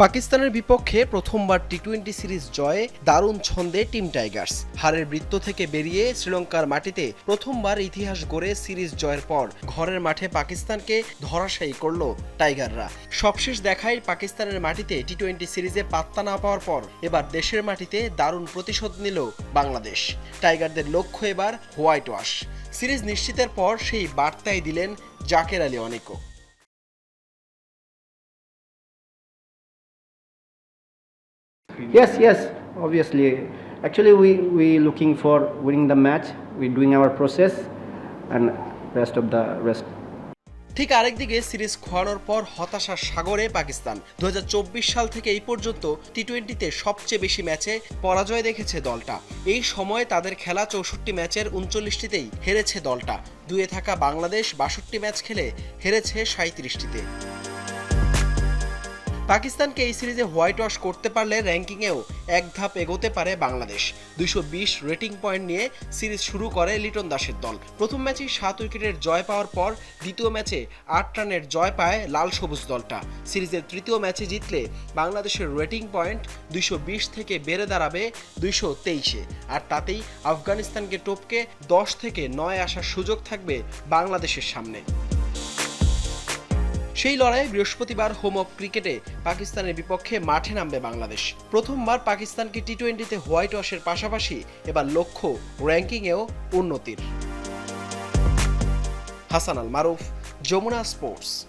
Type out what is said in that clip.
পাকিস্তানের বিপক্ষে প্রথমবার টি টোয়েন্টি সিরিজ জয়ে দারুণ ছন্দে টিম টাইগার্স। হারের বৃত্ত থেকে বেরিয়ে শ্রীলঙ্কার মাটিতে প্রথমবার ইতিহাস গড়ে সিরিজ জয়ের পর ঘরের মাঠে পাকিস্তানকে ধরাশায়ী করল টাইগাররা। সবশেষ দেখায় পাকিস্তানের মাটিতে টি টোয়েন্টি সিরিজে পাত্তা না পাওয়ার পর এবার দেশের মাটিতে দারুণ প্রতিশোধ নিল বাংলাদেশ। টাইগারদের লক্ষ্য এবার হোয়াইট ওয়াশ। সিরিজ নিশ্চিতের পর সেই বার্তাই দিলেন Zaker Ali অনেকও। Yes, yes, obviously. Actually, we we looking for winning the match. We're doing our process, and rest of the rest. ঠিক আরেকদিকে সিরিজ খোয়ানোর পর হতাশার সাগরে পাকিস্তান দু হাজার চব্বিশ সাল থেকে এই পর্যন্ত টি টোয়েন্টিতে সবচেয়ে বেশি ম্যাচে পরাজয় দেখেছে দলটা এই সময় তাদের খেলা চৌষট্টি ম্যাচের উনচল্লিশটিতেই হেরেছে দলটা দুয়ে থাকা বাংলাদেশ বাষট্টি ম্যাচ খেলে হেরেছে সাঁত্রিশটিতে পাকিস্তানকে এই সিরিজে হোয়াইট ওয়াশ করতে পারলে র্যাঙ্কিংয়েও এক ধাপ এগোতে পারে বাংলাদেশ। দুইশো বিশ রেটিং পয়েন্ট নিয়ে সিরিজ শুরু করে লিটন দাসের দল। প্রথম ম্যাচেই সাত উইকেটের জয় পাওয়ার পর দ্বিতীয় ম্যাচে আট রানের জয় পায় লাল সবুজ দলটা। সিরিজের তৃতীয় ম্যাচে জিতলে বাংলাদেশের রেটিং পয়েন্ট দুইশো বিশ থেকে বেড়ে দাঁড়াবে দুইশো তেইশে। আর তাতেই আফগানিস্তানকে টপকে দশ থেকে নয় আসার সুযোগ থাকবে বাংলাদেশের সামনে। সেই লড়াইয়ে বৃহস্পতিবার হোম অফ ক্রিকেটে পাকিস্তানের বিপক্ষে মাঠে নামবে বাংলাদেশ। প্রথমবার পাকিস্তানকে টি টোয়েন্টিতে হোয়াইট ওয়াশের পাশাপাশি এবার লক্ষ্য র্যাঙ্কিংয়েও উন্নতির। হাসান আল মারুফ, যমুনা স্পোর্টস।